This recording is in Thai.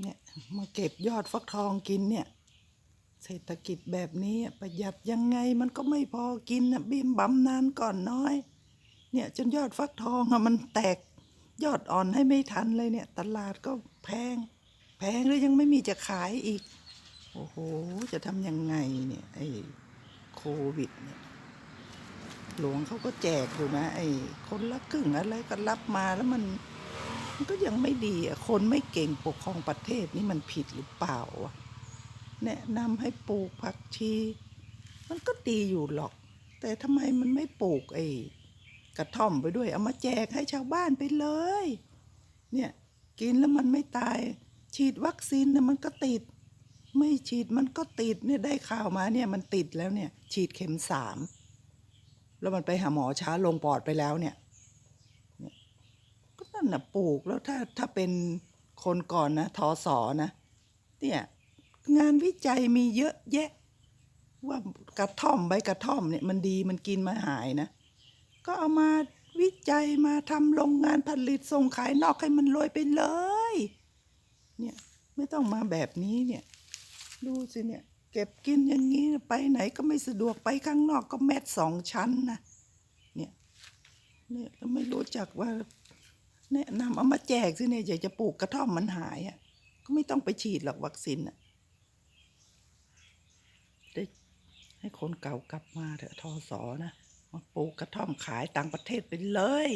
เนี่ยมาเก็บยอดฟักทองกินเนี่ยเศรษฐกิจแบบนี้ประหยัดยังไงมันก็ไม่พอกินนะบิมบัมนานก่อนน้อย เนี่ยจนยอดฟักทองอะมันแตกยอดอ่อนให้ไม่ทันเลยเนี่ย ตลาดก็แพง แพงแล้วยังไม่มีจะขายอีก โอ้โห จะทำยังไงเนี่ยไอ้โควิดเนี่ยหลวงเขาก็แจกอยู่นะไอ้คนละครึ่งอะไรก็รับมาแล้วมัน มันก็ยังไม่ดีอะคนไม่เก่งปกครองประเทศนี่มันผิดหรือเปล่าวะแนะนำให้ปลูกผักชี มันก็ดีอยู่หรอก แต่ทำไมมันไม่ปลูกไอ้กระท่อมไปด้วย เอามาแจกให้ชาวบ้านไปเลย เนี่ยกินแล้วมันไม่ตาย ฉีดวัคซีนนะมันก็ติด ไม่ฉีดมันก็ติดเนี่ยได้ข่าวมาเนี่ยมันติดแล้วเนี่ย ฉีดเข็มสามแล้วมันไปหาหมอช้าลงปอดไปแล้วเนี่ย นั่นน่ะปลูกแล้วถ้าถ้าเป็นคนก่อนนะทอสอนะ เนี่ย งานวิจัยมีเยอะแยะ ว่ากระท่อมใบกระท่อมเนี่ยมันดีมันกินมาหายนะ ก็เอามาวิจัยมาทำโรงงานผลิตส่งขายนอกให้มันรวยไปเลย เนี่ยไม่ต้องมาแบบนี้เนี่ย ดูสิเนี่ย เก็บกินอย่างนี้ไปไหนก็ไม่สะดวกไปข้างนอกก็แมทสองชั้นนะเนี่ยเนี่ยไม่รู้จักว่า แนะนำเอามาแจกสิเนี่ยอยากจะปลูกกระท่อมมันหายอะ ก็ไม่ต้องไปฉีดหรอกวัคซีนอะได้ให้คนเก่ากลับมาเถอะทอสอนะมาปลูกกระท่อมขายต่างประเทศไปเลย